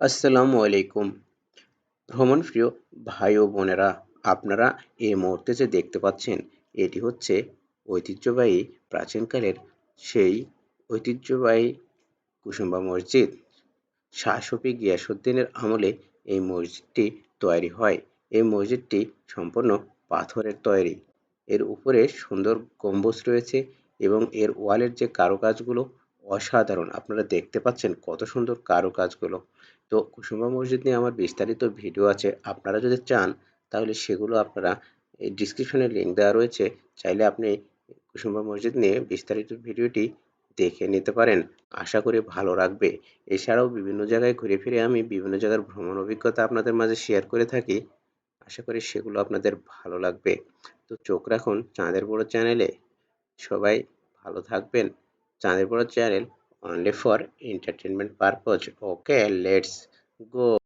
আসসালামু আলাইকুম। ভ্রমণ প্রিয় ভাই ও বোনেরা, আপনারা এই মুহূর্তে যে দেখতে পাচ্ছেন, এটি হচ্ছে ঐতিহ্যবাহী প্রাচীনকালের সেই ঐতিহ্যবাহী কুসুম্বা মসজিদ। শাহ শফি গিয়াসুদ্দিনের আমলে এই মসজিদটি তৈরি হয়। এই মসজিদটি সম্পূর্ণ পাথরের তৈরি। এর উপরে সুন্দর গম্বুজ রয়েছে এবং এর ওয়ালের যে কারুকাজগুলো অসাধারণ। আপনারা দেখতে পাচ্ছেন কত সুন্দর কারুকাজগুলো। তো কুসুমা মসজিদ নিয়ে আমার বিস্তারিত ভিডিও আছে। আপনারা যদি চান, তাহলে সেগুলো আপনারা এই ডিসক্রিপশনে লিঙ্ক দেওয়া রয়েছে। চাইলে আপনি কুসুমা মসজিদ নিয়ে বিস্তারিত ভিডিওটি দেখে নিতে পারেন। আশা করি ভালো রাখবে এছাড়াও বিভিন্ন জায়গায় ঘুরে ফিরে আমি বিভিন্ন জায়গার ভ্রমণ অভিজ্ঞতা আপনাদের মাঝে শেয়ার করে থাকি। আশা করি সেগুলো আপনাদের ভালো লাগবে। তো চোখ রাখুন চাঁদের বড় চ্যানেলে সবাই ভালো থাকবেন। Chandipur channel only for entertainment purpose. Okay, let's go.